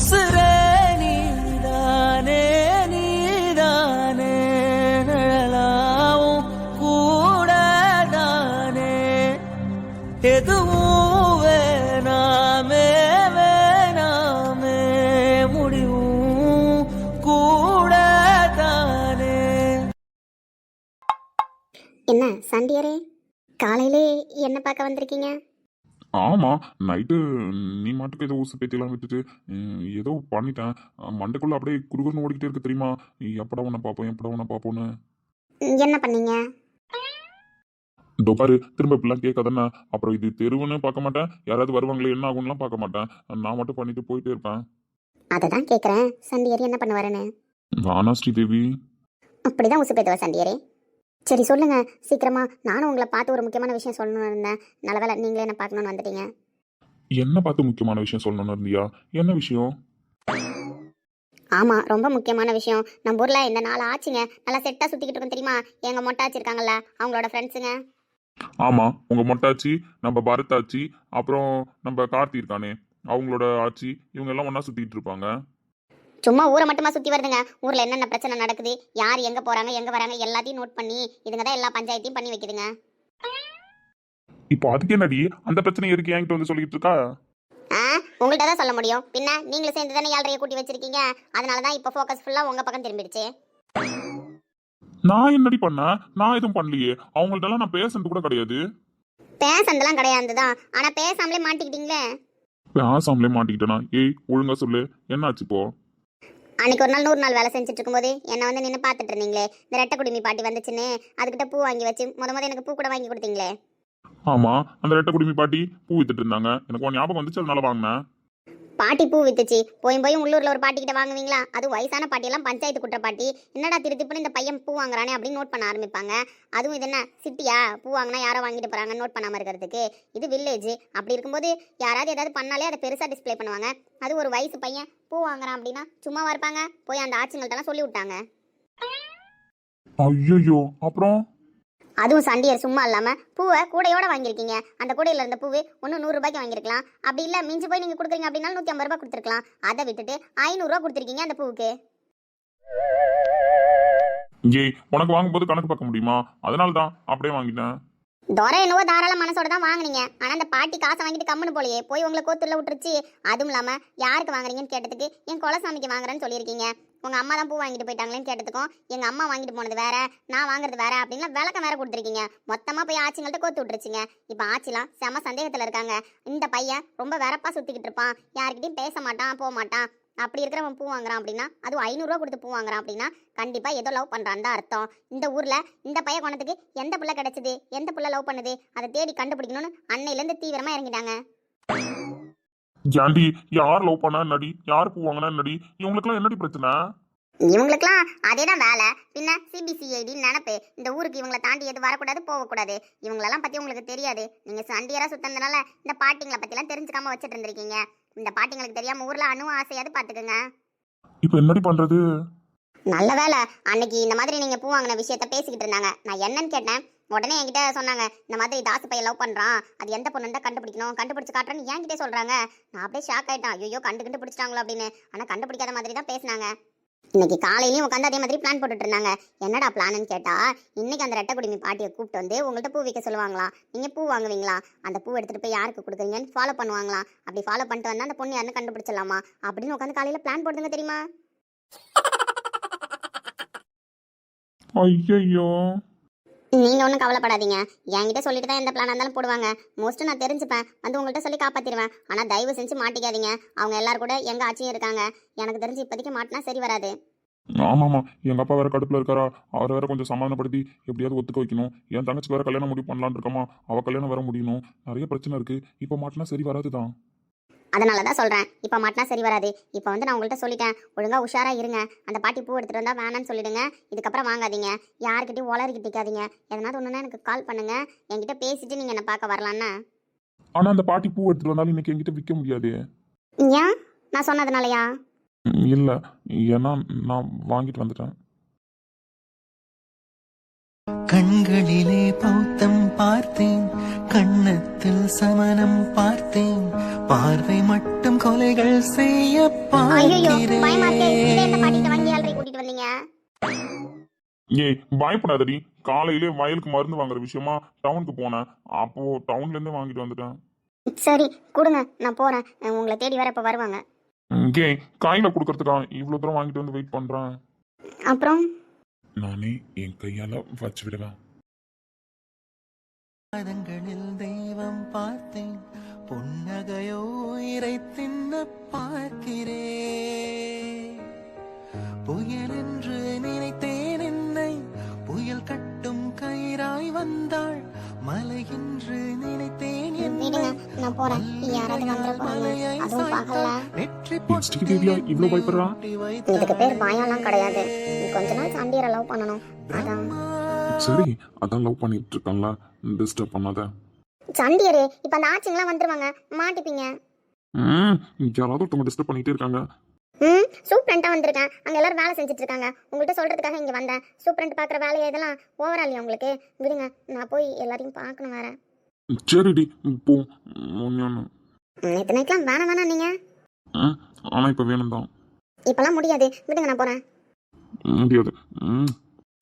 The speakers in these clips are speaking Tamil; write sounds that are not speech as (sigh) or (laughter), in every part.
உசுரே நீதானே நீதானே நிழலாவும் கூடதானே எதுவும் வேணாமே வேணாமே முடிவும் கூடதானே என்ன சண்டியரே காலையிலே என்ன பார்க்க வந்திருக்கீங்க? ஆமா நைட்டு நீ மாட்டுக்கு ஏதோ ஊசு பேத்தியெல்லாம் விட்டுட்டு ஏதோ பண்ணிட்டேன். மண்டைக்குள்ள அப்படியே குறுகுறுன்னு ஓடிக்கிட்டே இருக்கு தெரியுமா? எப்படா உன்னை பார்ப்போம் எப்படா உன்னை பார்ப்போன்னு என்ன பண்ணீங்க? இதோ பாரு திரும்ப இப்படிலாம் கேட்காதானே அப்புறம் இது தெருவுன்னு பார்க்க மாட்டேன். யாராவது வருவாங்களே என்ன ஆகும்லாம் பார்க்க மாட்டேன். நான் மட்டும் பண்ணிட்டு போயிட்டே இருப்பேன். அதை தான் கேட்குறேன் சண்டியர் என்ன பண்ணுவாருன்னு? ஆனா ஸ்ரீதேவி. அப்படிதான் உசு பேத்துவ சண்டியரே சரி சொல்லுங்க. சீக்கிரமா. நானும் உங்களை பார்த்து ஒரு முக்கியமான விஷயம் சொல்லணும்னு இருந்தேன். நல்ல வேளை நீங்களே என்ன பார்க்கணும்னு வந்துட்டீங்க. என்ன பார்த்து முக்கியமான விஷயம் சொல்லணும்னு இருந்தியா? என்ன விஷயம்? ஆமா ரொம்ப முக்கியமான விஷயம். நம்ம ஊர்ல இந்த நாள் ஆச்சுங்க. நல்லா செட்டா சுத்திக்கிட்டு இருக்கோம் தெரியுமா? எங்க மொட்டாச்சு இருக்காங்கல்ல அவங்களோட ஃப்ரெண்ட்ஸுங்க ஆமா உங்க மொட்டாச்சி நம்ம பரத்தாச்சி அப்புறம் நம்ம கார்த்தி இருக்கானே. அவங்களோட ஆச்சி இவங்க எல்லாம் ஒண்ணா சுத்திட்டு இருப்பாங்க. சும்மா ஊரை மட்டுமா சுத்தி வருதுங்க. ஊர்ல என்னென்ன பிரச்சனை நடக்குது யார் எங்க போறாங்க எங்க வராங்க எல்லாத்தையும் நோட் பண்ணி இதுங்க தான் எல்லா பஞ்சாயத்தையும் பண்ணி வைக்குதுங்க. இப்போ அதுக்கு என்னடி? அந்த பிரச்சனை இருக்கு என்கிட்ட வந்து சொல்லிட்டு இருக்கா? ஆ உங்கள்கிட்ட தான் சொல்ல முடியும். பின்ன நீங்களும் சேர்ந்து தானே ஏழரையை கூட்டி வச்சிருக்கீங்க. அதனால தான் இப்போ ஃபோக்கஸ் ஃபுல்லா உங்க பக்கம் திரும்பிடுச்சு. நான் என்னடி பண்ணேன் நான் எதுவும் பண்ணலையே. அவங்கள்ட்ட நான் பேசுறது கூட கிடையாது. பேசந்தெல்லாம் கிடையாது தான். ஆனா பேசாமலே மாட்டிக்கிட்டீங்களே. பேசாமலே மாட்டிக்கிட்டேனா? ஏய் ஒழுங்கா சொல்லு. என்னாச்சு இப்போ? அன்னைக்கு ஒரு நாள் நூறு நாள் வேலை செஞ்சுட்டு இருக்கும்போது என்னை வந்து நின்று பார்த்துட்டு இருந்தீங்களே இந்த ரெட்டை குடுமி பாட்டி வந்துச்சுன்னு அதுக்கிட்ட பூ வாங்கி வச்சு முத முத எனக்கு பூ கூட வாங்கி கொடுத்தீங்களே. ஆமா அந்த ரெட்டை குடிமி பாட்டி பூ வித்துட்டு இருந்தாங்க எனக்கு உன் ஞாபகம் வந்துச்சு அதனால வாங்கினேன். பாட்டி பூ வித்துச்சு. போயும் போய் உள்ளூரில் ஒரு பாட்டிக்கிட்ட வாங்குவீங்களா? அது வயசான பாட்டியெல்லாம் பஞ்சாயத்து குற்ற பாட்டி என்னடா திருத்திப்புன்னு இந்த பையன் பூ வாங்குறானே அப்படின்னு நோட் பண்ண ஆரம்பிப்பாங்க. அதுவும் இது என்ன? சிட்டியா? பூ வாங்கினா யாரோ வாங்கிட்டு போறாங்க நோட் பண்ணாமல் இருக்கிறதுக்கு. இது வில்லேஜ் அப்படி இருக்கும்போது யாராவது ஏதாவது பண்ணாலே அதை பெருசாக டிஸ்ப்ளே பண்ணுவாங்க. அது ஒரு வயசு பையன் பூ வாங்குறான் அப்படின்னா சும்மாவா இருப்பாங்க? போய் அந்த ஆட்சிங்கள்ட்டலாம் சொல்லி விட்டாங்க ஐயோ அப்புறம்? அதுவும் சண்டியர் சும்மா இல்லாமல் பூவை கூடையோட வாங்கியிருக்கீங்க. அந்த கூடையில் இருந்த பூவு ஒன்று நூறுரூபாய்க்கு வாங்கியிருக்கலாம். அப்படி இல்லை மிஞ்சி போய் நீங்கள் கொடுக்குறீங்க அப்படின்னா நூற்றி ஐம்பது ரூபாய் கொடுத்துருக்கலாம். அதை விட்டுட்டு ஐநூறுரூவா கொடுத்துருக்கீங்க அந்த பூவுக்கு. ஏய் உனக்கு வாங்கும்போது கணக்கு பார்க்க முடியுமா? அதனால தான் அப்படியே வாங்கிட்டேன். துரை என்னவோ தாராள மனசோட தான் வாங்குனீங்க. ஆனால் அந்த பாட்டி காசை வாங்கிட்டு கம்முன்னு போலையே. போய் உங்களை கோத்துள்ள விட்டுருச்சு. அதுவும் இல்லாமல் யாருக்கு வாங்குறீங்கன்னு கேட்டதுக்கு என் குலசாமிக்கு வாங்குறேன்னு சொல்லியிருக்கீங்க. உங்க அம்மா தான் பூ வாங்கிட்டு போயிட்டாங்களேன்னு கேட்டதுக்கும் எங்கள் அம்மா வாங்கிட்டு போனது வேற நான் வாங்குறது வேற அப்படின்லாம் விளக்கம் வேற கொடுத்துருக்கீங்க. மொத்தமாக போய் ஆச்சிங்கள்ட்ட கோத்து விட்டுருச்சுங்க. இப்போ ஆச்சிலாம் செம சந்தேகத்துல இருக்காங்க. இந்த பையன் ரொம்ப வெறப்பா சுற்றிக்கிட்டு இருப்பான். யார்கிட்டயும் பேச மாட்டான் போக மாட்டான். அப்படி இருக்கிறவன் பூ வாங்குறான் அப்படின்னா அதுவும் ஐநூறுரூவா கொடுத்து பூ வாங்குறான் அப்படின்னா கண்டிப்பா ஏதோ லவ் பண்றான். தான் அர்த்தம். இந்த ஊர்ல இந்த பைய குணத்துக்கு எந்த புள்ள கிடைச்சது? எந்த புள்ள லவ் பண்ணுது? அதை தேடி கண்டுபிடிக்கணும்னு அன்னையிலேருந்து தீவிரமா இறங்கிட்டாங்க. ஏன்டி யார் லவ் பண்ணா என்னடி? யார் பூ வாங்கினா என்னடி? இவங்களுக்குலாம் என்னடி பிரச்சனை? இவங்களுக்குலாம் அதே தான் வேலை. பின்ன சிபிசிஐடின்னு நினப்பு. இந்த ஊருக்கு இவங்களை தாண்டி எது வரக்கூடாது போகக்கூடாது. இவங்களெல்லாம் பற்றி உங்களுக்கு தெரியாது. நீங்கள் சண்டியராக சுத்தனதுனால இந்த பாட்டிங்களை பற்றிலாம் தெரிஞ்சுக்காம வச்சுட்டு இருந்திருக்கீங்க. இந்த பாட்டிங்களுக்கு தெரியாமல் ஊரில் அணுவும் ஆசையாவது பார்த்துக்குங்க இப்போ என்னடி பண்றது? நல்ல வேலை அன்னைக்கு இந்த மாதிரி நீங்கள் பூ வாங்கின விஷயத்த பேசிக்கிட்டு இருந்தாங்க. நான் என்னன்னு கேட்டேன். உடனே என்கிட்ட சொன்னாங்க இந்த மாதிரி தாசு பையன் லவ் பண்ணுறான் அது எந்த பொண்ணு தான் கண்டுபிடிக்கணும். கண்டுபிடிச்சு காட்டுறேன்னு என்கிட்டே சொல்கிறாங்க நான் அப்படியே ஷாக் ஆயிட்டான். ஐயோ கண்டு கண்டுபிடிச்சிட்டாங்களோ அப்படின்னு. ஆனால் கண்டுபிடிக்காத மாதிரி தான் பேசினாங்க. இன்னைக்கு காலையிலயும் உட்காந்து அதே மாதிரி பிளான் போட்டுட்டு இருந்தாங்க. என்னடா பிளான்னு கேட்டா இன்னைக்கு அந்த ரெட்டை குடிமி பாட்டியை கூப்பிட்டு வந்து உங்கள்கிட்ட பூ வைக்க சொல்லுவாங்களா? நீங்க பூ வாங்குவீங்களா? அந்த பூ எடுத்துட்டு போய் யாருக்கு கொடுக்குறீங்கன்னு ஃபாலோ பண்ணுவாங்களா? அப்படி ஃபாலோ பண்ணிட்டு வந்தா அந்த பொண்ணு யாருன்னு கண்டுபிடிச்சிடலாமா? அப்படின்னு உட்காந்து காலையில பிளான் போடுதுங்க தெரியுமா? ஐயோ நீங்கள் ஒன்றும் கவலைப்படாதீங்க. என்கிட்ட சொல்லிட்டு தான் எந்த பிளான் இருந்தாலும் போடுவாங்க. மோஸ்ட்டு நான் தெரிஞ்சுப்பேன். வந்து உங்கள்கிட்ட சொல்லி காப்பாற்றிடுவேன் ஆனால் தயவு செஞ்சு மாட்டிக்காதீங்க. அவங்க எல்லாரும் கூட எங்கள் ஆட்சியும் இருக்காங்க. எனக்கு தெரிஞ்சு இப்போதைக்கு மாட்டினா சரி வராது. ஆமாம்மா எங்கள் அப்பா வேற கடுப்பில் இருக்காரா? அவரை வேற கொஞ்சம் சமாதானப்படுத்தி எப்படியாவது ஒத்துக்க வைக்கணும். என் தங்கச்சிக்கு வேற கல்யாணம் முடிவு பண்ணலான் இருக்கமா. அவ கல்யாணம் வர முடியணும். நிறைய பிரச்சனை இருக்குது இப்போ மாட்டினா சரி வராதுதான். அதனால தான் சொல்கிறேன் இப்போ மாட்டினா சரி வராது. இப்போ வந்து நான் உங்கள்கிட்ட சொல்லிட்டேன். ஒழுங்காக உஷாராக இருங்க. அந்த பாட்டி பூ எடுத்துகிட்டு வந்தால் வேணான்னு சொல்லிடுங்க. இதுக்கப்புறம் வாங்காதீங்க. யார்கிட்டயும் உளறிக்கிட்டு இருக்காதீங்க. எதனாவது ஒன்றுனா எனக்கு கால் பண்ணுங்க. என்கிட்ட பேசிட்டு நீங்கள் என்னை பார்க்க வரலான்னா? ஆனா அந்த பாட்டி பூ எடுத்துட்டு வந்தாலும் இன்னைக்கு என்கிட்ட விற்க முடியாது. ஏன்? நான் சொன்னதுனாலயா? இல்ல. ஏன்னா நான் வாங்கிட்டு வந்துட்டேன். கண்களிலே பௌத்தம் பார்த்தேன் கண்ணத்தில் சமணம் பார்த்தேன். பார்வை மட்டும் கொலைகள் செய்ய ஏய் பயப்படாதடி. காலையிலே வயலுக்கு மருந்து வாங்குற விஷயமா டவுனுக்கு போனேன். அப்போ டவுன்ல இருந்தே வாங்கிட்டு வந்துட்டேன். சரி கொடுங்க. நான் போறேன். உங்களை தேடி வர இப்ப வருவாங்க. ஏய் கையில கொடுக்கறதுக்கா இவ்வளவு தூரம் வாங்கிட்டு வந்து வெயிட் பண்றேன். அப்புறம்? நானே என் கையால வச்சு விடுவேன். பாதங்களில் தெய்வம் பார்த்தேன். புன்னகையோ இறை தின்ன பார்க்கிறேன். நான் போறேன் யாராவது வந்துட போறாங்க. அதுவும் பகல்ல பயப்படுறா? இதுக்கு பேர் பயம்லாம் கிடையாது. நீ கொஞ்ச நாள் சண்டியரை லவ் பண்ணணும். அதான். சரி அதான் லவ் பண்ணிட்டு இருக்கேன்ல டிஸ்டர்ப் பண்ணாத. சண்டியரு இப்ப அந்த ஆச்சுங்களாம் வந்துருவாங்க. மாட்டிப்பீங்க. ம் யாராவது ஒருத்தவங்க டிஸ்டர்ப் பண்ணிட்டே இருக்காங்க. ம் சூப்பரண்டா வந்திருக்கேன். அங்க எல்லாரும் வேலை செஞ்சுட்டு இருக்காங்க உங்கள்கிட்ட சொல்றதுக்காக இங்க வந்தேன். சூப்பரண்ட் பாக்குற வேலையை இதெல்லாம்? ஓவரா இல்லையா உங்களுக்கு? விடுங்க நான் போய் எல்லாரையும் பார்க்கணும் வேற. சரிடி போ. ஒன்னு நேற்று நைட்லாம் வேணாம் வேணாம் நீங்க. ம் ஆனா இப்ப வேணும் தான் இப்பெல்லாம் முடியாது. விடுங்க நான் போறேன். முடியாது. ம்.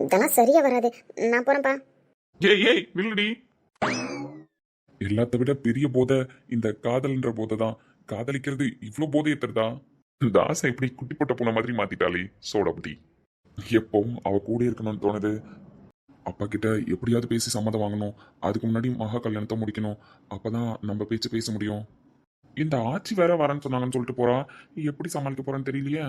இதெல்லாம் சரியா வராது. நான் போறேன்ப்பா ஏய் ஏய் நில்லுடி எல்லாத்த விட பெரிய போதை இந்த காதல்ன்ற போதை தான். காதலிக்கிறது இவ்ளோ போதை ஏத்துறதா? இந்த ஆசை இப்படி குட்டி போட்ட பூனை மாதிரி மாத்திட்டாளே சோடபுட்டி எப்பவும் அவ கூட இருக்கணும்னு தோணுது. அப்பா கிட்ட எப்படியாவது பேசி சம்மதம் வாங்கணும். அதுக்கு முன்னாடி மகா கல்யாணத்தை முடிக்கணும். அப்பதான் நம்ம பேச்சு பேச முடியும். இந்த ஆட்சி வேற வரேன்னு சொன்னாங்கன்னு சொல்லிட்டு போறா. எப்படி சமாளிக்க போறேன்னு தெரியலையே.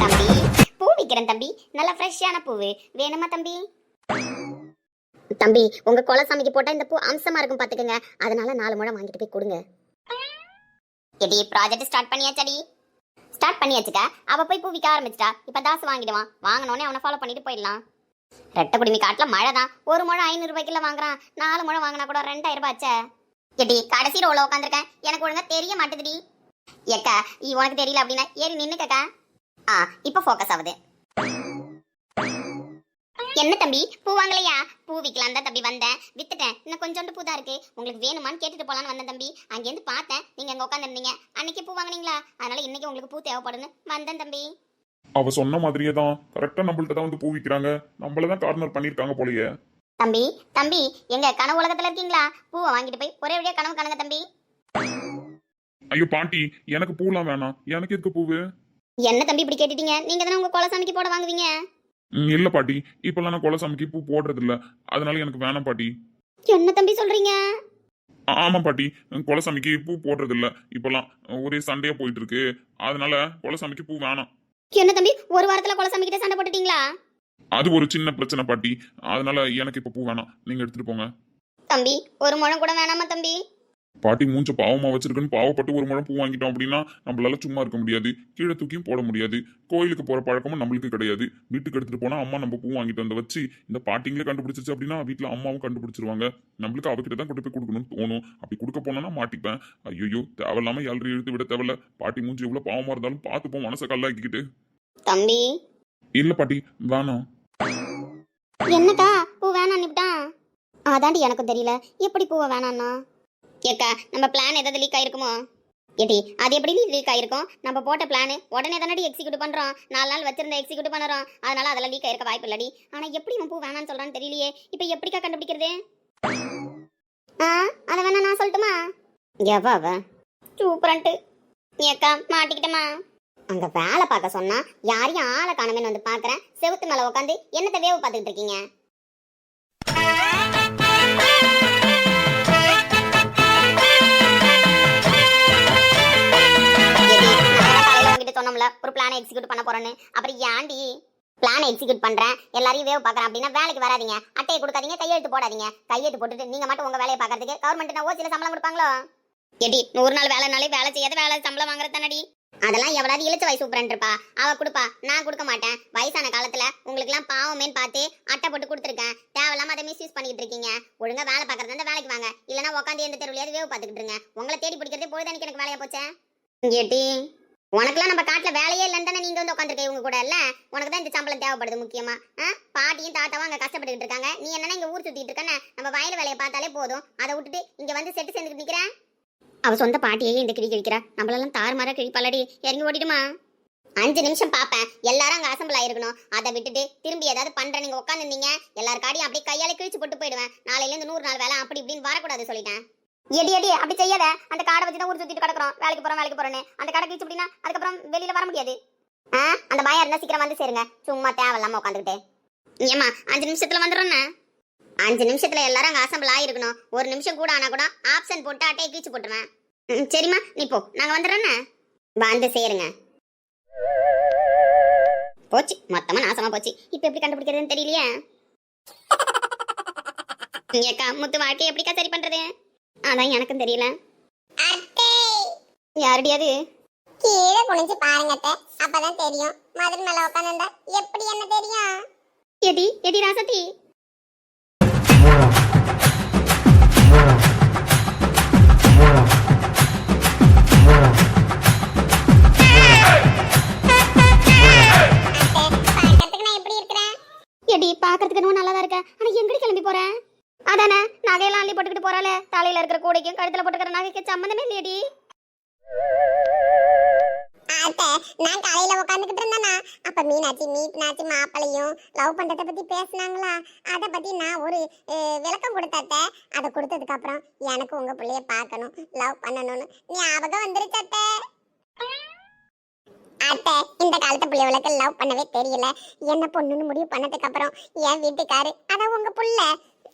தம்பி பூ விற்கிறேன் தம்பி. நல்ல ஃப்ரெஷ்ஷான பூவு. வேணுமா தம்பி? தம்பி உங்க குலசாமிக்கு போட்டா இந்த பூ அம்சமா இருக்கும் பாத்துக்கங்க. அதனால நாலு முழம் வாங்கிட்டு போய் கொடுங்க. எடி ப்ராஜெக்ட் ஸ்டார்ட் பண்ணியாச்சடி? ஸ்டார்ட் பண்ணியாச்சுக்கா. அவ போய் பூ விற்க ஆரம்பிச்சிட்டா. இப்ப தாசு வாங்கிடுவான் வாங்கினோடனே அவனை ஃபாலோ பண்ணிட்டு போயிடலாம். ரெட்டை குடிமி காட்டுல மழை தான். ஒரு முழம் ஐநூறு ரூபாய்க்குல வாங்குறான். நாலு முழம் வாங்கினா கூட ரெண்டாயிரம் ரூபாய் ஆச்சே. எடி கடைசி ரோல உட்காந்துருக்கேன் எனக்கு ஒழுங்கா தெரிய மாட்டேதுடி. ஏக்கா உனக்கு தெரியல அப்படின்னா ஏறி நின்னுக்கக்கா. ஆ இப்போ ஃபோக்கஸ் ஆகுது. என்ன தம்பி? பூ வாங்கலையா? பூ விற்கலாம் தான் தம்பி வந்தேன். வித்துட்டேன். இன்னும் கொஞ்சோண்டு பூ தான் இருக்கு. உங்களுக்கு வேணுமான்னு கேட்டுட்டு போலான்னு வந்தேன் தம்பி. அங்கேருந்து பார்த்தேன். நீங்க அங்க உட்காந்துருந்தீங்க அன்னைக்கு பூ வாங்குனீங்களா? அதனால இன்னைக்கு உங்களுக்கு பூ தேவைப்படுன்னு வந்தேன் தம்பி. அவ சொன்ன மாதிரியே தான். கரெக்டா நம்மள்ட்ட தான் வந்து பூ விக்கிறாங்க. நம்மள தான் கார்னர் பண்ணிருக்காங்க போலயே. தம்பி தம்பி எங்க கனவு உலகத்துல இருக்கீங்களா? பூவை வாங்கிட்டு போய் ஒரே வழியா கனவு காணுங்க தம்பி. ஐயோ பாட்டி எனக்கு பூலாம் வேணாம். எனக்கு எதுக்கு பூவு? என்ன தம்பி இப்படி கேட்டுட்டீங்க? நீங்க தானே உங்க குலசாமிக்கு போட வாங்குவீங்க? ம், இல்ல பாட்டி. இப்பெல்லாம் நான் குலசாமிக்கு பூ போடுறது இல்ல அதனால எனக்கு வேணாம் பாட்டி. என்ன தம்பி சொல்றீங்க? ஆ- ஆமா பாட்டி. குலசாமிக்கு பூ போடுறது இல்ல இப்பெல்லாம் ஒரே சண்டையா போயிட்டு இருக்கு அதனால குலசாமிக்கு பூ வேணாம். என்ன தம்பி ஒரு வாரத்துல குலசாமி கிட்ட சண்டை போட்டுட்டீங்களா? அது ஒரு சின்ன பிரச்சனை பாட்டி. அதனால எனக்கு இப்ப பூ வேணாம். நீங்க எடுத்துட்டு போங்க. தம்பி ஒரு முழம் கூட வேணாமா தம்பி? பாட்டி மூஞ்ச பாவமா வச்சிருக்குன்னு பாவப்பட்டு ஒரு முழம் பூ வாங்கிட்டோம் அப்படின்னா நம்மளால சும்மா இருக்க முடியாது. கீழே தூக்கியும் போட முடியாது. கோயிலுக்கு போற பழக்கமும் நம்மளுக்கு கிடையாது. வீட்டுக்கு எடுத்துட்டு போனா அம்மா நம்ம பூ வாங்கிட்டு வந்து வச்சு இந்த பாட்டிங்களே கண்டுபிடிச்சிச்சு அப்படின்னா வீட்டுல அம்மாவும் கண்டுபிடிச்சிருவாங்க. நம்மளுக்கு அவகிட்ட தான் கொண்டு போய் கொடுக்கணும்னு தோணும். அப்படி கொடுக்க போனா மாட்டிப்பேன். ஐயோ தேவையில்லாம ஏழரை இழுத்து விட தேவையில்ல. பாட்டி மூஞ்சி எவ்வளவு பாவமா இருந்தாலும் பார்த்துப்போம் மனசை கல்லாக்கிக்கிட்டு. தம்பி. இல்ல பாட்டி வேணாம். என்னக்கா? பூ வேணாம் அதாண்டி எனக்கும் தெரியல. எப்படி பூவை வேணான்னா ஏக்கா நம்ம பிளான் ஏதாவது லீக் ஆயிருக்குமோ? எடி அது எப்படி லீக் ஆயிருக்கும்? நம்ம போட்ட பிளான் உடனே தானடி எக்ஸிக்யூட் பண்ணுறோம் நாலு நாள் வச்சிருந்த எக்ஸிக்யூட் பண்ணுறோம். அதனால அதெல்லாம் லீக் ஆயிருக்க வாய்ப்பு இல்லடி. ஆனால் எப்படி இவன் பூ வேணாம்னு சொல்கிறான்னு தெரியலையே. இப்போ எப்படிக்கா கண்டுபிடிக்கிறது? ஆ அதை வேணா நான் சொல்லட்டுமா? எவ சூப்பரன்ட்டு ஏக்கா மாட்டிக்கிட்டமா அங்க வேலை பார்க்க சொன்னா யாரையும் ஆளை காணமேன்னு வந்து பாக்குறேன் செவுத்து மேல உட்காந்து என்னத்தை வேவு பார்த்துக்கிட்டு இருக்கீங்க? சொன்னோம்ல ஒரு பிளானை எக்ஸிக்யூட் பண்ண போறேன்னு. அப்புறம் ஏன்டி பிளானை எக்ஸிக்யூட் பண்றேன் எல்லாரையும் வேவ் பார்க்குறேன் அப்படின்னா வேலைக்கு வராதீங்க. அட்டையை கொடுக்காதீங்க கையெழுத்து போடாதீங்க. கையெழுத்து போட்டுட்டு நீங்க மட்டும் உங்க வேலையை பார்க்கறதுக்கு கவர்மெண்ட் ஓசியில சம்பளம் கொடுப்பாங்களோ? எடி நூறு நாள் வேலைனாலே வேலை செய்யாத வேலை சம்பளம் வாங்குறது தானடி? அதெல்லாம் எவ்வளவு இழுச்ச வயசு சூப்பரன் இருப்பா. அவ கொடுப்பா. நான் கொடுக்க மாட்டேன். வயசான காலத்துல உங்களுக்கு எல்லாம் பாவமேன்னு பார்த்து அட்டை போட்டு கொடுத்துருக்கேன். தேவையில்லாம அதை மிஸ்யூஸ் பண்ணிட்டு இருக்கீங்க. ஒழுங்கா வேலை பார்க்கறது அந்த வேலைக்கு வாங்க. உட்காந்து எந்த தெருவிலையாவது வேவு பார்த்துக்கிட்டு இருங்க. உங்களை தேடி பிடிக்கிறதே பொழுதானிக்கு எனக்கு வேலையா போச்சேன் எட்டி உனக்குலாம் நம்ம காட்டுல வேலையே இல்லைன்னு தானே நீங்க வந்து உட்காந்துருக்க இவங்க கூட இல்ல உனக்கு தான் இந்த சம்பளம் தேவைப்படுது முக்கியமா? ஆ? பாட்டியும் தாத்தாவும் அங்க கஷ்டப்பட்டுக்கிட்டு இருக்காங்க. நீ என்னன்னா இங்க ஊர் சுத்திட்டு இருக்கேன்னு நம்ம வயல் வேலையை பார்த்தாலே போதும். அதை விட்டுட்டு இங்க வந்து செட்டு சேர்ந்துட்டு நிக்கிறேன் அவ சொந்த பாட்டியே இந்த கிழி கிழிக்கிறா நம்மளெல்லாம் தாறுமாறா கிழிப்பாளடி. இறங்கி ஓடிடுமா அஞ்சு நிமிஷம் பார்ப்பேன் எல்லாரும் அங்க அசம்பிள் ஆயிருக்கணும். அதை விட்டுட்டு திரும்பி ஏதாவது பண்ற நீங்க உட்காந்துருந்தீங்க எல்லார் காடியும் அப்படியே கையால கிழிச்சு போட்டு போயிடுவேன். நாளையிலேருந்து நூறு நாள் வேலை அப்படி இப்படின்னு வரக்கூடாது சொல்லிட்டேன். எடி எடி அப்படி செய்யாத. அந்த காடை வச்சு தான் ஊர் சுத்திட்டு கிடக்குறோம். வேலைக்கு போறோம் வேலைக்கு போறோன்னு அந்த கடை கிழிச்சு அப்படின்னா அதுக்கப்புறம் வெளியில வர முடியாது. ஆ அந்த பயம் இருந்தா சீக்கிரம் வந்து சேருங்க. சும்மா தேவையில்லாம உட்காந்துக்கிட்டு. ஏமா அஞ்சு நிமிஷத்துல வந்துடுறேன்னு அஞ்சு நிமிஷத்துல எல்லாரும் அங்க அசம்பிள் ஆயிருக்கணும். ஒரு நிமிஷம் கூட ஆனா கூட ஆப்ஷன் போட்டு அட்டையை கீச்சு போட்டுருவேன். ம், சரிம்மா நீ போ. நாங்க வந்துடுறோன்னு வந்து சேருங்க. போச்சு. மொத்தமா நாசமா போச்சு. இப்ப எப்படி கண்டுபிடிக்கிறதுன்னு தெரியலையே? ஏக்கா முத்து வாழ்க்கையை எப்படிக்கா சரி பண்றது? அதான் எனக்கும் தெரியல. யாருடி அது கீழே குனிஞ்சு பாருங்க அத்தை. அப்பதான் தெரியும். மதுரை மேல உட்காந்துருந்தா எப்படி என்ன தெரியும்? எடி எடி ராசத்தி. அத்தை, பார்க்கறதுக்கு நான் எப்படி இருக்கிறேன்? எடி பாக்குறதுக்கு இன்னும் நல்லா தான் இருக்க ஆனா எங்கடி கிளம்பி போறேன் அதானே? நகையெல்லாம் அள்ளி போட்டுக்கிட்டு போறாளே. தலையில இருக்கிற கூடைக்கும் கழுத்துல போட்டுக்கிற நகைக்கு சம்மந்தமே இல்லையடி. அத்தை நான் காலையில உட்காந்துக்கிட்டு இருந்தேனா. அப்ப மீனாட்சி மீட்னாச்சி மாப்பிளையும் லவ் பண்றத பத்தி பேசுனாங்களா? அத பத்தி நான் ஒரு அஹ், விளக்கம் கொடுத்தத்த. அதை கொடுத்ததுக்கு அப்புறம் எனக்கு உங்க பிள்ளைய பார்க்கணும் லவ் பண்ணணும்னு ஞாபகம் வந்துருச்சு அத்தை அத்தை இந்த காலத்து பிள்ளைகளுக்கு லவ் பண்ணவே தெரியல. என்ன பொண்ணுன்னு முடிவு பண்ணதுக்கு அப்புறம் என் வீட்டுக்காரு அதான் உங்க புள்ள.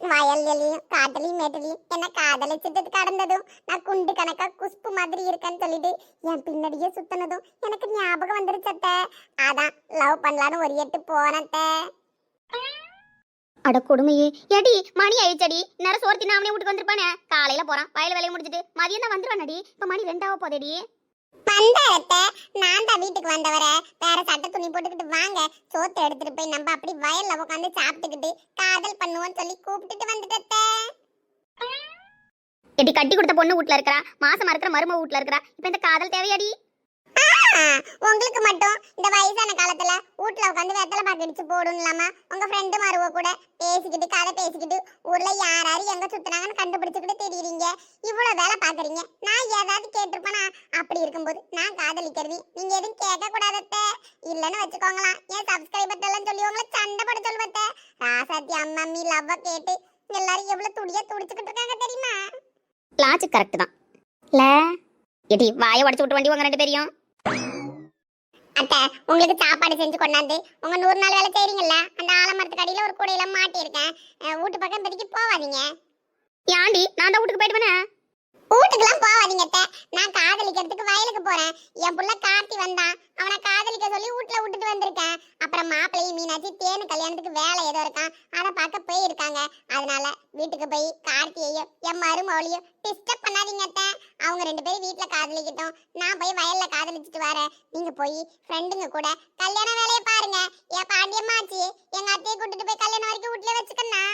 வயல்லையும் காட்டுலையும் மேட்டுலையும் என்ன காதலிச்சுட்டு கடந்ததும் நான் குண்டு கணக்கா குஸ்பு மாதிரி இருக்கேன்னு சொல்லிட்டு என் பின்னாடியே சுத்தினதும் எனக்கு ஞாபகம் வந்துருச்சத்த அதான் லவ் பண்ணலான்னு ஒரு எட்டு போனத்த அட கொடுமையே எடி மணி ஆயிடுச்சடி நேரம் சோர்த்தி தின்னு அவனே வீட்டுக்கு வந்திருப்பானே காலையில போறான் வயல் வேலையை முடிச்சிட்டு மதியம் தான் வந்துருவானடி இப்ப மணி ரெண்டாவ போதேடி வந்தாரத்த நான் தான் வீட்டுக்கு வந்தவர. வேற சட்டை துணி போட்டுக்கிட்டு வாங்க. சோத்தை எடுத்துட்டு போய் நம்ம அப்படி வயல்ல உட்காந்து சாப்பிட்டுக்கிட்டு காதல் பண்ணுவோம்னு சொல்லி கூப்பிட்டுட்டு வந்துட்டத்த எடி கட்டி கொடுத்த பொண்ணு வீட்ல இருக்கிறா. மாசமா இருக்கிற மரும வீட்ல இருக்கிறா. இப்ப இந்த காதல் தேவையாடி? உங்களுக்கு மட்டும் இந்த வயசான காலத்துல வீட்டுல உட்காந்து வெத்தலை பாக்கு அடிச்சு போடணும்லாமா உங்க ஃப்ரெண்டு மருவ கூட பேசிக்கிட்டு கதை பேசிக்கிட்டு ஊர்ல யாராரு எங்க சுத்தினாங்கன்னு கண்டுபிடிச்சுக்கிட்டு தெரியுறீங்க. இவ்வளவு வேலை பாக்குறீங்க. நான் ஏதாவது கேட்டிருப்பேனா? அப்படி இருக்கும்போது நான் காதலிக்கிறது. நீங்க எதுவும் கேட்க கூடாதத்த இல்லன்னு வச்சுக்கோங்களா என் சப்ஸ்கிரைபர் எல்லாம் சொல்லி உங்களை சண்டை போட சொல்லுவத்த ராசாத்தி அம்மம்மி லவ்வ கேட்டு எல்லாரும் எவ்வளவு துடியா துடிச்சுக்கிட்டு இருக்காங்க தெரியுமா? லாஜிக் கரெக்ட் தான். ல எடி வாயை உடச்சு விட்டு வண்டி வாங்க ரெண்டு பேரையும். அத்தை உங்களுக்கு சாப்பாடு செஞ்சு கொண்டாந்து உங்க நூறு நாள் வேலை செய்றீங்கல்ல அந்த ஆலமரத்துக்கு அடியில ஒரு கூடையில மாட்டியிருக்கேன். வீட்டு பக்கம் இப்போதைக்கு போவாதீங்க ஏன்டி நான் தான் வீட்டுக்கு போயிட்டு வீட்டுக்கெல்லாம் போவாதீங்க அத்தை. நான் காதலிக்கிறதுக்கு வயலுக்கு போறேன். என் புள்ள கார்த்தி வந்தான். அவனை காதலிக்க சொல்லி வீட்டுல விட்டுட்டு வந்திருக்கேன். அப்புறம் மாப்பிள்ளையும் மீனாட்சி தேனு கல்யாணத்துக்கு வேலை ஏதோ இருக்கான். அதை பார்க்க போயிருக்காங்க. அதனால வீட்டுக்கு போய் கார்த்தியையும் என் மருமவளையும் டிஸ்டர்ப் பண்ணாதீங்க அத்தை. அவங்க ரெண்டு பேரும் வீட்டுல காதலிக்கிட்டோம். நான் போய் வயல்ல காதலிச்சிட்டு வரேன். நீங்க போய் ஃப்ரெண்டுங்க கூட கல்யாண வேலையை பாருங்க. என் பாண்டியம்மாச்சி எங்க அத்தையை கூட்டிட்டு போய் கல்யாணம் வரைக்கும் வீட்டுல வச்சுக்கண்ணா.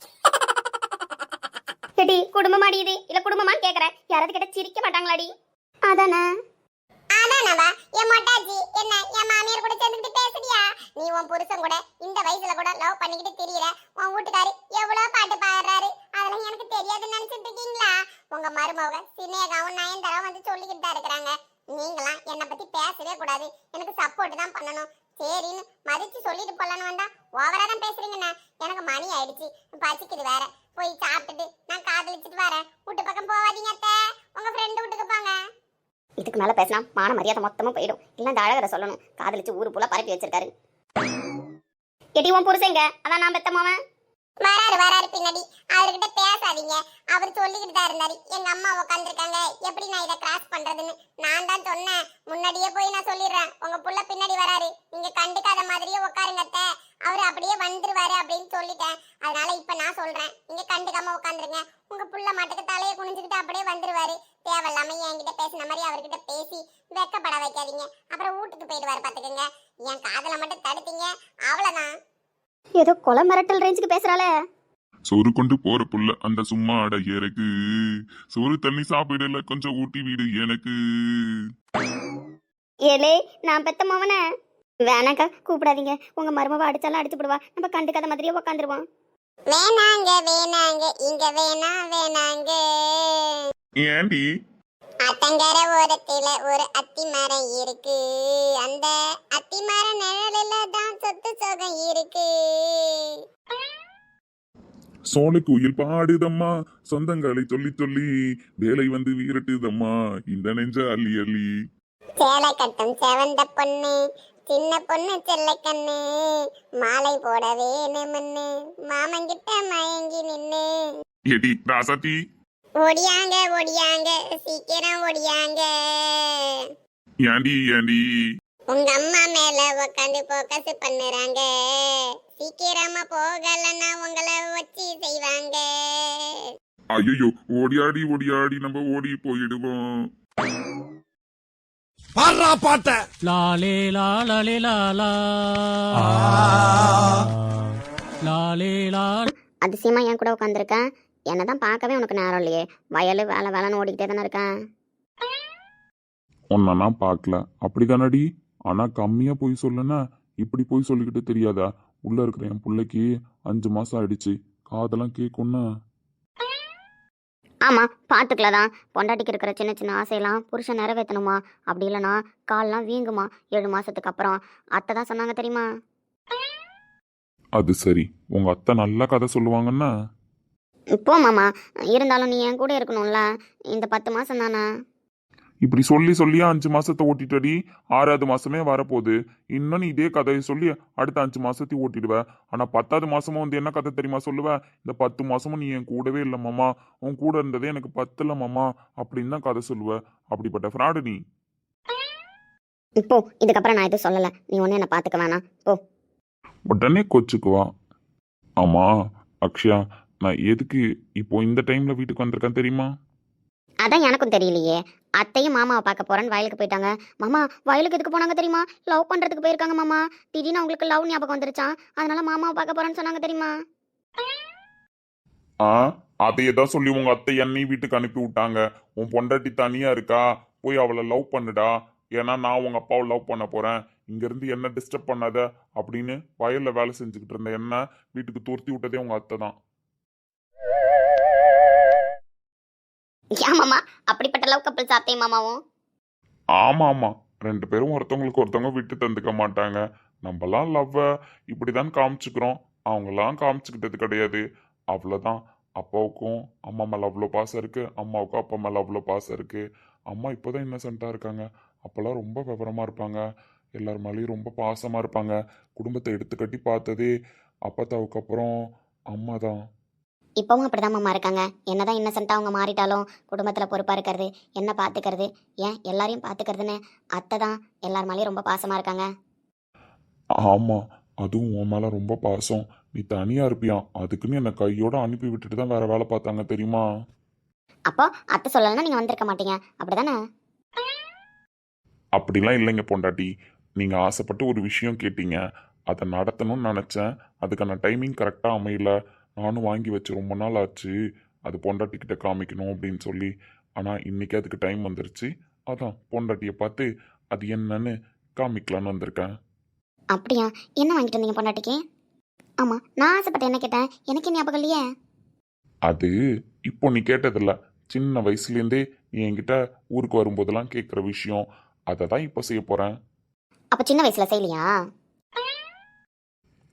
(laughs) எடி குடும்பமாடி இது. இல்ல குடும்பமான்னு கேக்குறேன். யாராவது கிட்ட சிரிக்க மாட்டாங்களாடி? அதானே? அதானவா? என் மொட்டாச்சி. என்ன என் மாமியார் கூட சேர்ந்துட்டு பேசுறியா நீ உன் புருஷன் கூட இந்த வயசுல கூட லவ் பண்ணிக்கிட்டு தெரியல உன் வீட்டுக்காரு எவ்வளவு பாட்டு பாடுறாரு? அதெல்லாம் எனக்கு தெரியாதுன்னு நினைச்சிட்டு இருக்கீங்களா? உங்க மருமக சினேகாவும் நயன்தாராவும் வந்து சொல்லிக்கிட்டு தான் இருக்கிறாங்க. நீங்களாம் என்னை பத்தி பேசவே கூடாது. எனக்கு சப்போர்ட் தான் பண்ணணும். சரின்னு மதிச்சு சொல்லிட்டு போலான்னு வந்தா ஓவரா தான் பேசுறீங்கண்ணா. எனக்கு மணி ஆயிடுச்சு. பசிக்குது வேற. போய் சாப்பிட்டுட்டு நான் காதலிச்சுட்டு வரேன். வீட்டு பக்கம் போவாதீங்க அத்தை. உங்க ஃப்ரெண்டு வீட்டுக்கு போங்க. இதுக்கு மேல பேசினா மான மரியாதை மொத்தமா போயிடும். இல்ல இந்த அழகரை சொல்லணும். காதலிச்சு ஊரு போல பரப்பி வச்சிருக்காரு. எடி உன் புருஷங்க அதான் நான் பெத்த மாவன். வராரு வராரு பின்னாடி. அவர்கிட்ட பேசாதீங்க. அவர் சொல்லிக்கிட்டு தான் இருந்தாரு. எங்க அம்மா உட்காந்துருக்காங்க எப்படி நான் இதை கிராஸ் பண்றதுன்னு? நான் தான் சொன்னேன். முன்னாடியே போய் நான் சொல்லிடுறேன். உங்க புள்ள பின்னாடி வராரு. நீங்க கண்டுக்காத மாதிரியே உட்காருங்க அவர் அப்படியே வந்துருவாரு அப்படின்னு சொல்லிட்டேன். அதனால இப்ப நான் சொல்றேன். நீங்க கண்டுக்காம உட்காந்துருங்க உங்க புள்ள மாட்டுக்கு தலையை குனிஞ்சுக்கிட்டு அப்படியே வந்துருவாரு. தேவையில்லாம என்கிட்ட பேசின மாதிரி அவர்கிட்ட பேசி வெக்கப்பட வைக்காதீங்க. அப்புறம் வீட்டுக்கு போயிடுவாரு பாத்துக்கோங்க. என் காதலை மட்டும் தடுத்தீங்க. அவ்வளவுதான். ஏதோ கொலை மிரட்டல் ரேஞ்சுக்கு பேசுறாளே. சோறு கொண்டு போற புள்ள அந்த சும்மா அட எனக்கு. சோறு தண்ணி சாப்பிடல கொஞ்சம் ஊட்டி வீடு எனக்கு. ஏலே நான் பெத்த மவன. வேணாக்கா கூப்பிடாதீங்க. உங்க மருமவ அடிச்சாலும் அடிச்சு விடுவா நம்ம கண்டுக்காத மாதிரியே உக்காந்துருவோம். வேணாங்க வேணாங்க இங்க வேணா வேணாங்க. ஏண்டி அத்தங்கர ஓரத்துல ஒரு அத்தி மரம் இருக்கு. அந்த அத்தி மர நிழலில தான் சொத்து சுகம் இருக்கு. சோலைக்கு உயில் பாடுதம்மா. சொந்தங்களை சொல்லி சொல்லி வேலை வந்து வீரட்டுதம்மா. இந்த நெஞ்ச அள்ளி அள்ளி. சேலை கட்டும் செவந்த பொண்ணு சின்ன பொண்ணு செல்ல கண்ணு. மாலை போட வேணும்னு மாமங்கிட்ட மயங்கி நின்னு. எடி ராசாத்தி. ஒடியாங்க ஒடியாங்க சீக்கிரம் ஒடியாங்க ஏண்டி ஏண்டி? உங்க அம்மா மேல உக்காந்து போக்கஸ் பண்ணுறாங்க. சீக்கிரமா போகலன்னா உங்களை வச்சு செய்வாங்க. ஐயோ ஓடியாடி ஓடியாடி நம்ம ஓடி போயிடுவோம். பாடுறா பாட்ட. லாலே லாலே லாலா லாலே லா அதிசயமா என் கூட உட்காந்துருக்கேன் என்னதான் பார்க்கவே உனக்கு நேரம் இல்லையே. வயலு வேலை வேலைன்னு ஓடிக்கிட்டே தானே இருக்கேன். உன்னை நான் பார்க்கல. அப்படிதானடி ஆனா கம்மியா போய் சொல்லுனா. இப்படி போய் சொல்லிக்கிட்டு தெரியாதா? உள்ள இருக்கிற என் பிள்ளைக்கு அஞ்சு மாசம் ஆயிடுச்சு. காதெல்லாம் கேட்கும்னா ஆமா பாத்துக்கல தான் பொண்டாட்டிக்கு இருக்கிற சின்ன சின்ன ஆசையெல்லாம் புருஷன் நிறைவேற்றணுமா அப்படி இல்லைன்னா கால்லாம் வீங்குமா? ஏழு மாசத்துக்கு அப்புறம். அத்தை தான் சொன்னாங்க தெரியுமா? அது சரி. உங்க அத்தை நல்ல கதை சொல்லுவாங்கன்னா. போ மாமா. இருந்தாலும் நீ என் கூட இருக்கணும்ல. இந்த பத்து மாசம் தானே? இப்படி சொல்லி சொல்லியே அஞ்சு மாசத்தை ஓட்டிட்டடி. ஆறாவது மாசமே வரப்போகுது. இன்னும் நீ இதே கதையை சொல்லி அடுத்த அஞ்சு மாசத்தையும் ஓட்டிடுவ. ஆனா பத்தாவது மாசமும் வந்து என்ன கதை தெரியுமா சொல்லுவ? இந்த பத்து மாசமும் நீ என் கூடவே இல்லை மாமா. உன் கூட இருந்ததே எனக்கு பத்தல மாமா அப்படின்னு தான் கதை சொல்லுவ. அப்படிப்பட்ட ஃப்ராடு நீ. இப்போ இதுக்கப்புறம் நான் எதுவும் சொல்லலை. நீ ஒன்றும் என்னை பார்த்துக்க வேணாம். போ. உடனே கொச்சுக்குவா. ஆமா அக்ஷயா நான் எதுக்கு இப்போ இந்த டைம்ல வீட்டுக்கு வந்திருக்கேன் தெரியுமா? அதான் எனக்கும் தெரியலையே. அத்தையும் மாமாவை பார்க்க போறேன்னு வயலுக்கு போயிட்டாங்க. மாமா வயலுக்கு எதுக்கு போனாங்க தெரியுமா? லவ் பண்றதுக்கு போயிருக்காங்க மாமா. திடீர்னு அவங்களுக்கு லவ் ஞாபகம் வந்துருச்சான் அதனால மாமாவை பார்க்க போறேன்னு சொன்னாங்க தெரியுமா? ஆ அதையே தான் சொல்லி உங்க அத்தை என்னையும் வீட்டுக்கு அனுப்பி விட்டாங்க. உன் பொண்டாட்டி தனியா இருக்கா? போய் அவளை லவ் பண்ணுடா. ஏன்னா நான் உங்க அப்பாவை லவ் பண்ண போறேன். இங்க இருந்து என்ன டிஸ்டர்ப் பண்ணாத? அப்படின்னு வயல்ல வேலை செஞ்சுக்கிட்டு இருந்த என்ன வீட்டுக்கு துரத்தி விட்டதே உங்க அத்தை தான். ஏன் அப்படிப்பட்ட லவ் கப்பல் சாத்தே மாமாவும்? ஆமா ஆமா. ரெண்டு பேரும் ஒருத்தவங்களுக்கு ஒருத்தவங்க விட்டு தந்துக்க மாட்டாங்க. நம்மலாம் லவ்வை இப்படிதான் காமிச்சுக்கிறோம். அவங்களாம் காமிச்சுக்கிட்டது கிடையாது. அவ்வளோதான் அப்பாவுக்கும் அம்மா மேலே அவ்வளோ பாசம் இருக்குது அம்மாவுக்கும் அப்பா மேலே அவ்வளோ பாசம் இருக்குது அம்மா இப்போ தான் இன்னசென்ட்டாக இருக்காங்க. அப்போல்லாம் ரொம்ப விவரமாக இருப்பாங்க. எல்லார் மேலேயும் ரொம்ப பாசமாக இருப்பாங்க. குடும்பத்தை எடுத்து கட்டி பார்த்ததே அப்பத்தாவுக்கு அப்புறம் அம்மா தான் இப்பவும் அப்படிதான் மாமா இருக்காங்க. என்னதான் இன்னசென்ட்டா அவங்க மாறிட்டாலும் குடும்பத்துல பொறுப்பா இருக்கிறது என்ன பாத்துக்கிறது ஏன் எல்லாரையும் பாத்துக்கிறதுன்னு அத்தை தான் எல்லார் மேலயும் ரொம்ப பாசமா இருக்காங்க. ஆமாம் அதுவும் உன் மேலே ரொம்ப பாசம். நீ தனியாக இருப்பியான் அதுக்குன்னு என்னை கையோட அனுப்பி விட்டுட்டு தான் வேற வேலை பார்த்தாங்க தெரியுமா? அப்போ அத்தை சொல்லலைன்னா நீங்க வந்திருக்க மாட்டீங்க. அப்படிதானே? அப்படிலாம் இல்லைங்க பொண்டாட்டி. நீங்கள் ஆசைப்பட்டு ஒரு விஷயம் கேட்டீங்க. அதை நடத்தணும்னு நினச்சேன். அதுக்கான டைமிங் கரெக்டாக அமையல. நானும் வாங்கி வச்சு ரொம்ப நாள் ஆச்சு அது பொண்டாட்டிக்கிட்ட காமிக்கணும் அப்படின்னு சொல்லி. ஆனால் இன்னைக்கு அதுக்கு டைம் வந்துருச்சு. அதான் பொண்டாட்டியை பார்த்து அது என்னன்னு காமிக்கலான்னு வந்திருக்கேன். அப்படியா? என்ன வாங்கிட்டு வந்தீங்க பொண்டாட்டிக்கு? ஆமா நான் ஆசைப்பட்ட என்ன கேட்டேன்? எனக்கு ஞாபகம் இல்லையே. அது இப்போ நீ கேட்டதில்ல. சின்ன வயசுலேருந்தே நீ என்கிட்ட ஊருக்கு வரும்போதெல்லாம் கேட்குற விஷயம். அதை தான் இப்போ செய்ய போகிறேன் அப்ப சின்ன வயசுல செய்யலையா?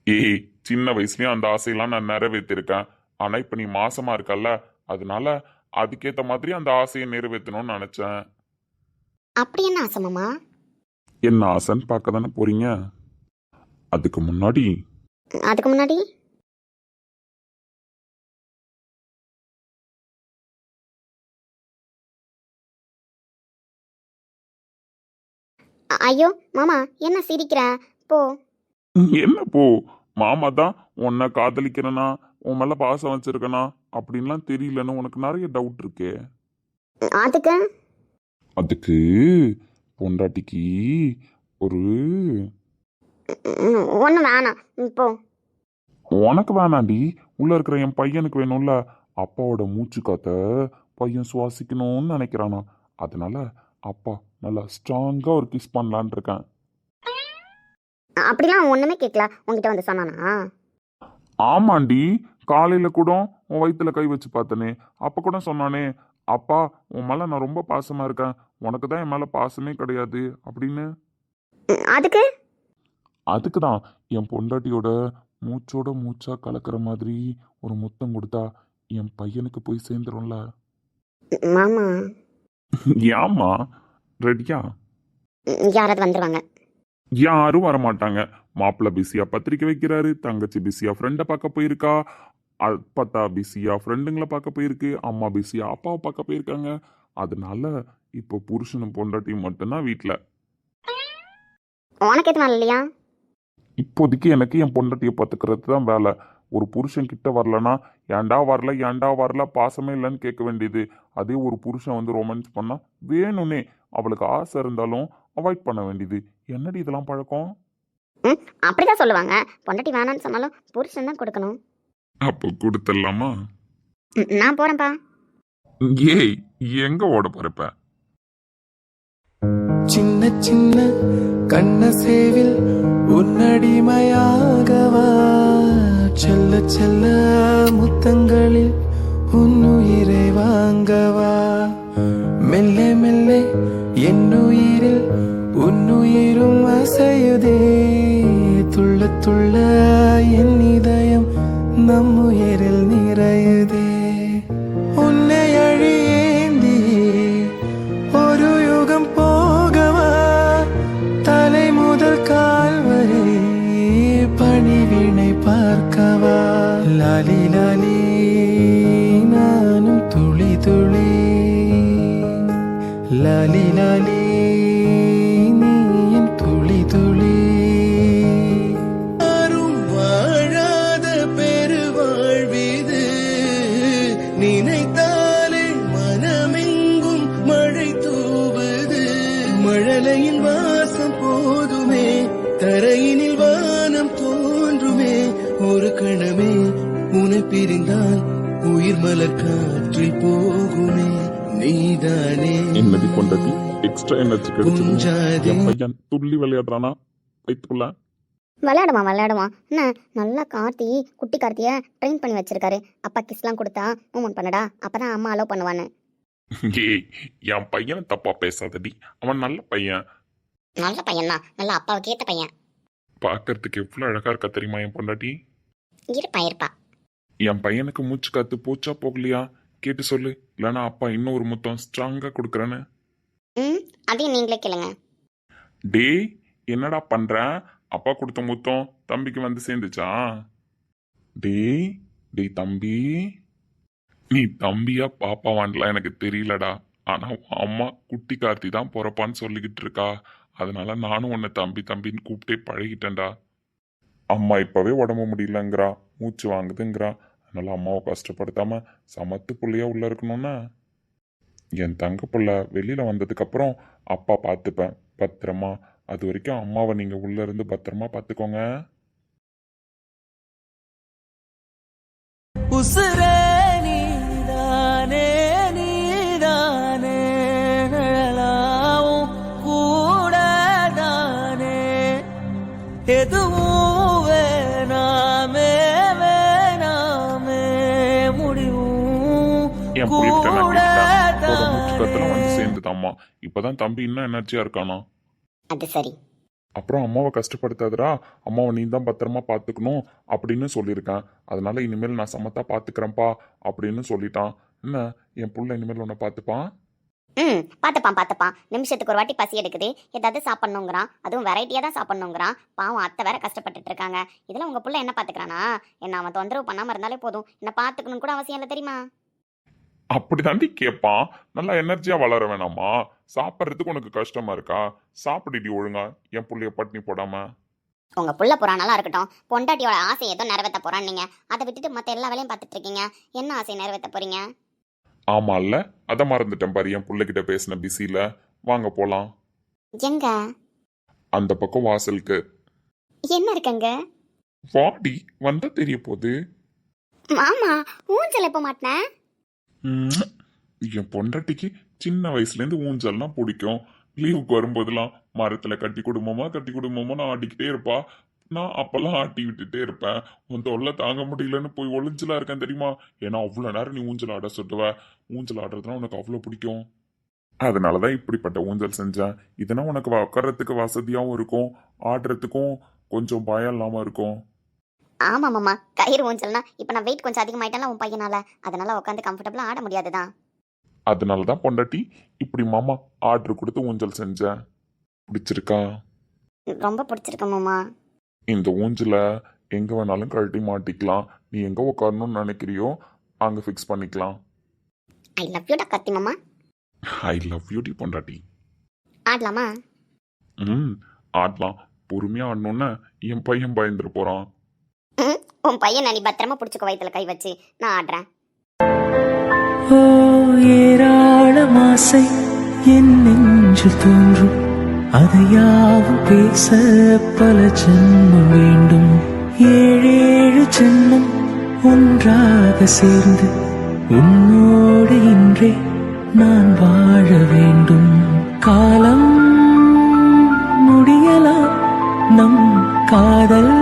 ஏய் சின்ன வயசுலயும் அந்த ஆசையெல்லாம் நான் நிறைவேற்றிருக்கேன் ஆனா இப்ப நீ மாசமா இருக்கல்ல அதனால அதுக்கேத்த மாதிரி அந்த ஆசையை நிறைவேற்றணும்னு நினைச்சேன். அப்படி என்ன ஆசை மாமா? என்ன ஆசைன்னு பார்க்க தானே போறீங்க? அதுக்கு முன்னாடி அதுக்கு முன்னாடி? ஐயோ மாமா என்ன சிரிக்கிற? போ. என்ன போ? மாமா தான் உன்னை காதலிக்கிறனா உன் மேல பாசம் வச்சிருக்கனா அப்படின்லாம் தெரியலன்னு உனக்கு நிறைய டவுட் இருக்கே. அதுக்கு அதுக்கு பொண்டாட்டிக்கு ஒரு ஒன்றும் வேணாம். ம், போ. உனக்கு வேணாண்டி. உள்ள இருக்கிற என் பையனுக்கு வேணும்ல. அப்பாவோட மூச்சு காத்த பையன் சுவாசிக்கணும்னு நினைக்கிறானா. அதனால அப்பா நல்லா ஸ்ட்ராங்கா ஒரு கிஸ் பண்ணலான் இருக்கேன். அப்படிலாம் ஒன்றுமே கேட்கல உங்ககிட்ட வந்து சொன்னானா? ஆமாண்டி காலையில கூட உன் வயித்துல கை வச்சு பார்த்தனே. அப்ப கூட சொன்னானே அப்பா உன் மேல நான் ரொம்ப பாசமா இருக்கேன். உனக்கு தான் என் மேல பாசமே கிடையாது. அப்படின்னு. அதுக்கு? அதுக்கு தான். என் பொண்டாட்டியோட மூச்சோட மூச்சா கலக்கிற மாதிரி ஒரு முத்தம் கொடுத்தா என் பையனுக்கு போய் சேர்ந்துரும்ல. மாமா. ஏம்மா ரெடியா யாராவது வந்துருவாங்க. யாரும் வரமாட்டாங்க. மாப்பிள்ளை பிஸியா பத்திரிக்கை வைக்கிறாரு தங்கச்சி பிஸியா ஃப்ரெண்டை பார்க்க போயிருக்கா அப்பத்தா பிஸியா ஃப்ரெண்டுங்களை பார்க்க போயிருக்கு அம்மா பிஸியா அப்பாவை பார்க்க போயிருக்காங்க. அதனால இப்போ புருஷனும் பொண்டாட்டியும் மட்டும்தான் வீட்டில் உனக்கு எதுவும் இல்லையா? இப்போதைக்கு எனக்கு என் பொண்டாட்டியை பார்த்துக்கிறது தான் வேலை. ஒரு புருஷன் கிட்ட வரலனா ஏன்டா வரல ஏன்டா வரல பாசமே இல்லைன்னு கேட்க வேண்டியது. அதே ஒரு புருஷன் வந்து ரொமான்ஸ் பண்ணா வேணும்னே. அவளுக்கு ஆசை இருந்தாலும் அவாய்ட் பண்ண வேண்டியது. என்னடி இதெல்லாம் பழக்கம்? அப்படிதான் சொல்லுவாங்க. பொண்டாட்டி வேணான்னு சொன்னாலும் புருஷன் தான் கொடுக்கணும். அப்போ கொடுத்துடலாமா? ம், நான் போறேன்ப்பா. ஏய் எங்க ஓட போறப்ப சின்ன சின்ன கண்ணசேவில் உன்னடிமையாகவா? செல்ல செல்ல முத்தங்களில் உன்னுயிரை வாங்கவா? மெல்ல மெல்ல என்னுயிரில் உன்னுயிரும் அசையுதே துள்ள துள்ள என் இதயம் நம்முயிரில் நிறையுதே உன்னை அழியேந்தி ஒரு யுகம் போகவா தலை முதல் கால் வரை பணிவினை பார்க்கவா லாலி லாலி லாலி நீயும் துளி துளி. யாரும் வாழாத பெருவாழ்விது நினைத்தாலே மனமெங்கும் மழை தூவுது. மழலையின் வாசம் போதுமே தரையினில் வானம் தோன்றுமே. ஒரு கணமே உனை பிரிந்தால் உயிர் மலர் காற்றில் போகுமே. என்னடி கொண்டடி எக்ஸ்ட்ரா எனர்ஜி கிடைச்சது என் பையன் துள்ளி விளையாடுறானா வயிற்றுக்குள்ள விளையாடுவான் விளையாடுவான் என்ன நல்லா கார்த்தி குட்டி கார்த்தியை ட்ரெயின் பண்ணி வச்சிருக்காரு அப்பா கிஸ்லாம் கொடுத்தா மூமெண்ட் பண்ணடா அப்பதான் அம்மா அலோவ் பண்ணுவான்னு ஏய் என் பையனை தப்பா பேசாதடி அவன் நல்ல பையன் நல்ல பையன் தான் நல்ல அப்பாவுக்கு ஏத்த பையன் பார்க்கறதுக்கு எவ்வளவு அழகா இருக்கா தெரியுமா என் பொண்டாட்டி இருப்பா இருப்பா என் பையனுக்கு மூச்சு காத்து போச்சா போகலையா கேட்டு சொல்லு. இல்லைன்னா அப்பா இன்னும் ஒரு முத்தம் ஸ்ட்ராங்கா கொடுக்குறேன்னு. ம் அதையும் நீங்களே கேளுங்க. டேய் என்னடா பண்ற? அப்பா கொடுத்த முத்தம் தம்பிக்கு வந்து சேர்ந்துச்சா? டேய் டேய் தம்பி. நீ தம்பியா பாப்பாவான்லாம் எனக்கு தெரியலடா. ஆனா உன் அம்மா குட்டி கார்த்தி தான் பிறப்பான்னு சொல்லிக்கிட்டு இருக்கா. அதனால நானும் உன்னை தம்பி தம்பின்னு கூப்பிட்டே பழகிட்டேன்டா. அம்மா இப்பவே உடம்பு முடியலங்கிறா மூச்சு வாங்குதுங்கிறா. நல்லா அம்மாவை கஷ்டப்படுத்தாமல் சமத்து பிள்ளையாக உள்ளே இருக்கணும்னா? என் தங்க பிள்ளை வெளியில் வந்ததுக்கப்புறம் அப்பா பார்த்துப்பேன். பத்திரமா. அது வரைக்கும் அம்மாவை நீங்கள் உள்ளே இருந்து பத்திரமா பார்த்துக்கோங்க. உசுரே இப்பதான் தம்பி இன்னும் எனர்ஜியா இருக்கானா? அது சரி. அப்புறம் அம்மாவை கஷ்டப்படுத்தாதடா அம்மாவை நீ தான் பத்திரமா பார்த்துக்கணும் அப்படின்னு சொல்லியிருக்கேன். அதனால இனிமேல் நான் சமத்தா பார்த்துக்கிறேன்ப்பா அப்படின்னு சொல்லிட்டான். என்ன என் புள்ள இனிமேல் உன்னை பார்த்துப்பான் ம் பார்த்துப்பான் பார்த்துப்பான் நிமிஷத்துக்கு ஒரு வாட்டி பசி எடுக்குது. ஏதாவது சாப்பிட்ணுங்கிறான். அதுவும் வெரைட்டியாக தான் சாப்பிட்ணுங்கிறான். பாவம் அத்தை வேற கஷ்டப்பட்டுட்டு இருக்காங்க. இதில் உங்கள் புள்ள என்ன பார்த்துக்கிறானா என்ன அவன் தொந்தரவு பண்ணாமல் இருந்தாலே போதும். என்ன பார்த்துக்கணும் கூட அவசியம் இல்லை தெரியுமா? அப்படி தாண்டி கேட்பான் நல்லா எனர்ஜியா வளர வேணாமா? சாப்பிட்றதுக்கு உனக்கு கஷ்டமா இருக்கா? சாப்பிடுடி ஒழுங்கா. என் புள்ளைய பட்டினி போடாம. உங்க புள்ள புறானாலாம் இருக்கட்டும். பொண்டாட்டியோட ஆசை ஏதோ நிறைவேற்ற போறான் நீங்க அதை விட்டுட்டு மற்ற எல்லா வேலையும் பார்த்துட்டு இருக்கீங்க என்ன ஆசை நிறைவேற்ற போறீங்க? ஆமா இல்ல அதை மறந்துட்டேன் பாரு என் புள்ளைகிட்ட பேசின பிஸியில வாங்க போலாம். எங்க? அந்த பக்கம் வாசலுக்கு. என்ன இருக்குங்க வாடி வந்தா தெரிய போகுது. மாமா ஊஞ்சல் எப்போ மாட்டினேன். என் பொண்டாட்டிக்கு சின்ன வயசுலேருந்து ஊஞ்சல்லாம் பிடிக்கும். லீவுக்கு வரும்போதெல்லாம் மரத்தில் கட்டி குடும்பமா கட்டி குடும்பமா நான் ஆட்டிக்கிட்டே இருப்பா. நான் அப்பெல்லாம் ஆட்டி விட்டுட்டே இருப்பேன். உன் தொல்லை தாங்க முடியலன்னு போய் ஒளிஞ்சலா இருக்கேன் தெரியுமா? ஏன்னா அவ்வளோ நேரம் நீ ஊஞ்சல் ஆட சொல்லுவ. ஊஞ்சல் ஆடுறதுனா உனக்கு அவ்வளோ பிடிக்கும். அதனால தான் இப்படிப்பட்ட ஊஞ்சல் செஞ்சேன். இதனால் உனக்கு உட்கார்றதுக்கு வசதியாகவும் இருக்கும். ஆடுறதுக்கும் கொஞ்சம் பயம் இல்லாமல் இருக்கும். ஆமா மாமா. கயிறு ஊஞ்சல்னா இப்போ நான் வெயிட் கொஞ்சம் அதிகமாயிட்டேன்ல உன் பையனால. அதனால உட்காந்து கம்ஃபர்டபுளாக ஆட முடியாதுதான். அதனாலதான் பொண்டாட்டி இப்படி மாமா ஆர்டர் கொடுத்து ஊஞ்சல் செஞ்சேன் பிடிச்சிருக்கா? ரொம்ப பிடிச்சிருக்கு மாமா. இந்த ஊஞ்சில எங்க வேணாலும் கழட்டி மாட்டிக்கலாம். நீ எங்க உட்காரணும்னு நினைக்கிறியோ அங்க ஃபிக்ஸ் பண்ணிக்கலாம். ஐ லவ் யூடா கத்தி மாமா. ஐ லவ் யூ டி பொண்டாட்டி. ஆடலாமா? ம் ஆடலாம். பொறுமையா ஆடணும்னு என் பையன் பயந்துட்டு போறான். ம், உன் பையன் நீ பத்திரமா பிடிச்சிக்கோ வயித்துல கை வச்சு. நான் ஆடுறேன். ஓ ஏராளம் மாசை என் நெஞ்சில் தோன்றும். அதையாவும் பேச பல ஜென்மம் வேண்டும். ஏழேழு ஜென்மம் ஒன்றாக சேர்ந்து உன்னோடு இன்றே நான் வாழ வேண்டும். காலம் முடியலாம் நம் காதல்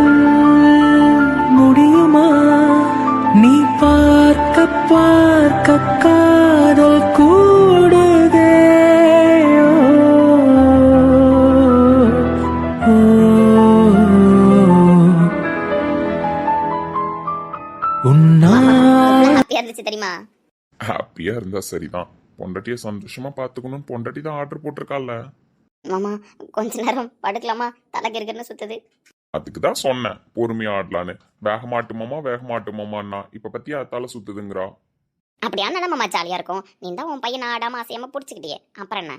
நீ பார்க்க பார்க்க காதல் கூடுதே. இருந்துச்சு தெரியுமா? ஹாப்பியா இருந்தா சரிதான். பொண்டாட்டிய சந்தோஷமா பாத்துக்கணும்னு பொண்டாட்டி தான் ஆர்டர் போட்டிருக்கால மாமா கொஞ்ச நேரம் படுக்கலாமா? தலைக்கு இருக்குன்னு சுத்துது. அதுக்கு தான் சொன்னேன் பொறுமையா ஆடலான்னு. வேக மாட்டுமாமா வேக மாட்டுமாமான்னா இப்ப பத்தியா தலை சுத்துதுங்கிறா? அப்படியா நல்லா மாமா ஜாலியா இருக்கும். நீ தான் உன் பையன் ஆடாம அசையாம பிடிச்சிக்கிட்டியே. அப்புறம் என்ன?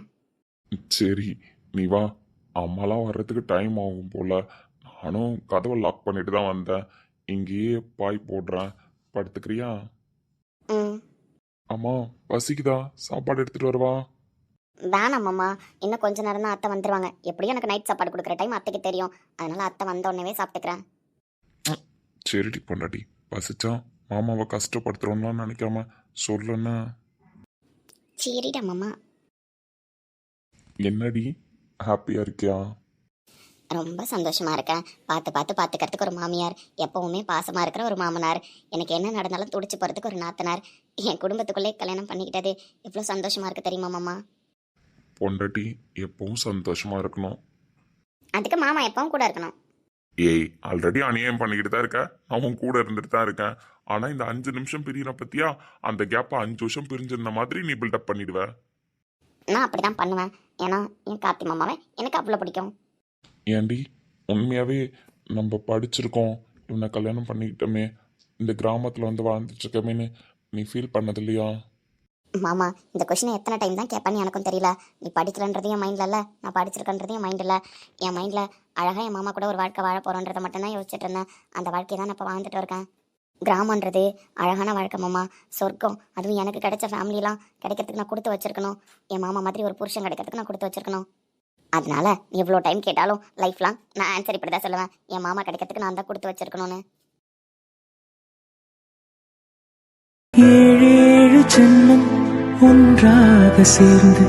சரி நீ வா. அம்மாலாம் வர்றதுக்கு டைம் ஆகும் போல. நானும் கதவை லாக் பண்ணிட்டு தான் வந்தேன். இங்கேயே பாய் போடுறேன். படுத்துக்கிறியா? அம்மா பசிக்குதா? சாப்பாடு எடுத்துட்டு வரவா? வேணாம் மாமா. இன்னும் கொஞ்ச நேரம் தான் அத்தை வந்துருவாங்க. எப்படியும் எனக்கு நைட் சாப்பாடு கொடுக்குற டைம் அத்தைக்கு தெரியும். அதனால அத்தை வந்த உடனே சாப்பிட்டுக்கிறேன். சரிடி பொண்டாட்டி. பசிச்சா மாமாவை கஷ்டப்படுத்துறோம்லாம் நினைக்காம சொல்லுன்னா சரிடா மாமா. என்னடி? ஹாப்பியா இருக்கியா? ரொம்ப சந்தோஷமா இருக்கேன். பார்த்து பார்த்து பார்த்துக்கிறதுக்கு ஒரு மாமியார். எப்பவுமே பாசமா இருக்கிற ஒரு மாமனார். எனக்கு என்ன நடந்தாலும் துடிச்சு போறதுக்கு ஒரு நாத்தனார். என் குடும்பத்துக்குள்ளே கல்யாணம் பண்ணிக்கிட்டது எவ்வளோ சந்தோஷமா இருக்கு தெரியுமா மாமா? பொண்டாட்டி எப்பவும் சந்தோஷமா இருக்கணும். அதுக்கு மாமா எப்பவும் கூட இருக்கணும். ஏய் ஆல்ரெடி அநியாயம் பண்ணிக்கிட்டு தான் இருக்க. நான் உன் கூட இருந்துட்டு தான் இருக்கேன். ஆனா இந்த அஞ்சு நிமிஷம் பிரியற பத்தியா? அந்த கேப்ப அஞ்சு வருஷம் பிரிஞ்சிருந்த மாதிரி நீ பில்டப் பண்ணிடுவ. நான் அப்படிதான் பண்ணுவேன். ஏன்னா என் கார்த்தி மாமாவை எனக்கு அவ்வளோ பிடிக்கும். ஏண்டி உண்மையாவே நம்ம படிச்சிருக்கோம். இவனை கல்யாணம் பண்ணிக்கிட்டோமே. இந்த கிராமத்துல வந்து வாழ்ந்துட்டு இருக்கமேன்னு நீ ஃபீல் பண்ணது இல்லையா மாமா இந்த கொஷினை எத்தனை டைம் தான் கேட்பேன்னு எனக்கும் தெரியல. நீ படிக்கலன்றது என் மைண்டில் இல்லை. நான் படிச்சிருக்கன்றது என் மைண்டில் என் மைண்டில் அழகாக என் மாமா கூட ஒரு வாழ்க்கை வாழ போகிறோன்றதை மட்டும்தான் யோசிச்சுட்டு இருந்தேன். அந்த வாழ்க்கையை தான் நான் இப்போ வாழ்ந்துட்டு இருக்கேன். கிராமன்றது அழகான வாழ்க்கை மாமா. சொர்க்கம் அதுவும் எனக்கு கிடைச்ச ஃபேமிலிலாம் கிடைக்கிறதுக்கு நான் கொடுத்து வச்சிருக்கணும். என் மாமா மாதிரி ஒரு புருஷன் கிடைக்கிறதுக்கு நான் கொடுத்து வச்சிருக்கணும். அதனால நீ எவ்வளோ டைம் கேட்டாலும் லைஃப் லாங் நான் ஆன்சர் இப்படி தான் சொல்லுவேன். என் மாமா கிடைக்கிறதுக்கு நான் தான் கொடுத்து வச்சிருக்கணும்னு. ஏழு சின்னம். ஒன்றாக சேர்ந்து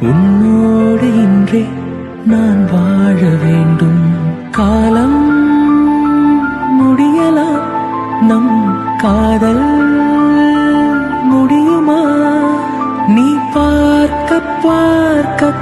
உன்னோடு இன்றே நான் வாழ வேண்டும். காலம் முடியலாம் நம் காதல் முடியுமா? நீ பார்க்க பார்க்க